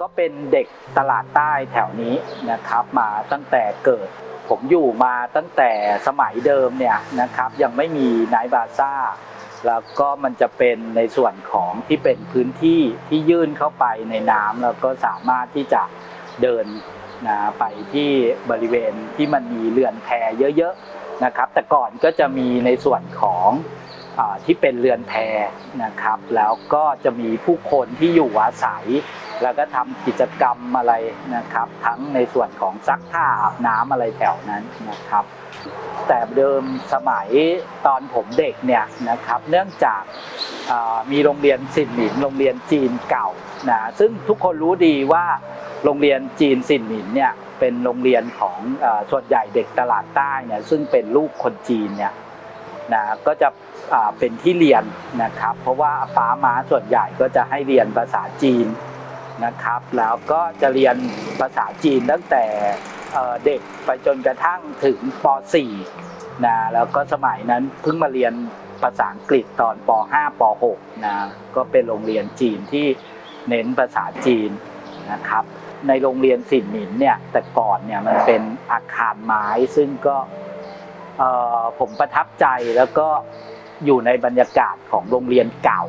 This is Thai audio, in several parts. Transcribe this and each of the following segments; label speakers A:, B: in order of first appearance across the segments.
A: ก็เป็นเด็กตลาดใต้แถวนี้นะครับ มาตั้งแต่เกิด ผมอยู่มาตั้งแต่สมัยเดิมเนี่ยนะครับยังไม่มีไนบาซ่าแล้วก็มันจะเป็นในส่วนของที่เป็นพื้นที่ที่ยื่นเข้าไปในน้ำแล้วก็สามารถที่จะเดินนะไปที่บริเวณที่มันมีเรือนแพเยอะๆนะครับ แต่ก่อนก็จะมีในส่วนของอที่เป็นเรือนแพนะครับ แล้วก็จะมีผู้คนที่อยู่อาศัย แล้วก็ทำกิจกรรมอะไรนะครับ ทั้งในส่วนของซักผ้าอาบน้ำอะไรแถวนั้นนะครับ แต่เดิมสมัยตอนผมเด็กเนี่ยนะครับเนื่องจากมีโรงเรียนสินหมินโรงเรียนจีนเก่านะซึ่งทุกคนรู้ดีว่าโรงเรียนจีนสินหมินเนี่ยเป็นโรงเรียนของส่วนใหญ่เด็กตลาดใต้เนี่ยซึ่งเป็นลูกคนจีนเนี่ยนะก็จะเป็นที่เรียนนะครับ เพราะว่าป้าม้าส่วนใหญ่ก็จะให้เรียนภาษาจีน นะครับ แล้วก็จะเรียนภาษาจีนตั้งแต่เด็กไปจนกระทั่งถึงป .4 นะแล้วก็สมัยนั้นเพิ่งมาเรียนภาษาอังกฤษตอนป .5 ป .6 นะก็เป็นโรงเรียนจีนที่เน้นภาษาจีนนะครับ ในโรงเรียนสินหมินเนี่ยแต่ก่อนเนี่ยมันเป็นอาคารไม้ซึ่งก็ผมประทับใจแล้วก็อยู่ในบรรยากาศของโรงเรียนเก่า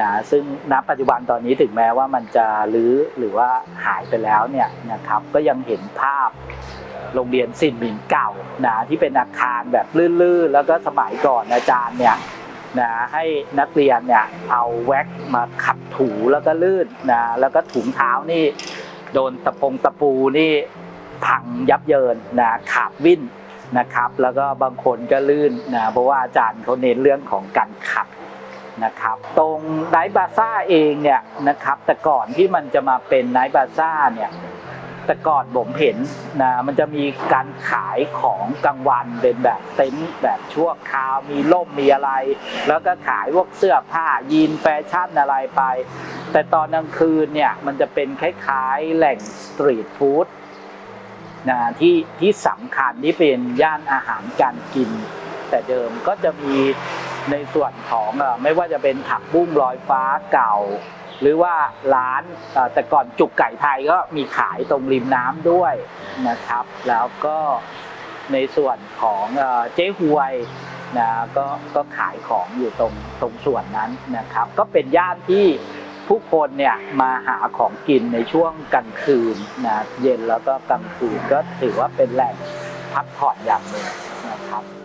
A: นะซึ่งณปัจจุบันตอนนี้ถึงแม้ว่ามันจะรื้อหรือว่าหายไปแล้วเนี่ยนะครับก็ยังเห็นภาพโรงเรียนสินหมินเก่านะที่เป็นอาคารแบบลื่นๆ แล้วก็สมัยก่อนอาจารย์เนี่ยนะให้นักเรียนเนี่ยเอาแว็กซ์มาขัดถูแล้วก็ลื่นนะแล้วก็ถุงเท้านี่โดนตะปงตะปูนี่พังยับเยินนะขาดวิ่นนะครับ แล้วก็บางคนก็ลื่นนะเพราะว่าอาจารย์เขาเน้นเรื่องของการขัด นะครับตรงไนท์บาซ่าเองเนี่ยนะครับแต่ก่อนที่มันจะมาเป็นไนท์บาซ่าเนี่ยแต่ก่อนผมเห็นนะมันจะมีการขายของกลางวันเป็นแบบเต็นท์แบบชั่วคราวมีร่มมีอะไร แล้วก็ขายพวกเสื้อผ้ายีนแฟชั่นอะไรไป แต่ตอนกลางคืนเนี่ยมันจะเป็นคล้ายๆแหล่งสตรีทฟู้ดนะที่ที่สำคัญที่เป็นย่านอาหารการกิน แต่เดิมก็จะมี ในส่วนของไม่ว่าจะเป็นผักบุ้งลอยฟ้าเก่า หรือว่าร้านแต่ก่อนจุกไก่ไทยก็มีขายตรงริมน้ำด้วยนะครับ แล้วก็ในส่วนของเอ่อเจ๊หวยนะก็ก็ขายของอยู่ตรงตรงส่วนนั้นนะครับ ก็เป็นย่านที่ผู้คนเนี่ยมาหาของกินในช่วงกลางคืนนะเย็นแล้วก็กลางคืนก็ถือว่าเป็นแหล่งพักผ่อนอย่างหนึ่งนะครับ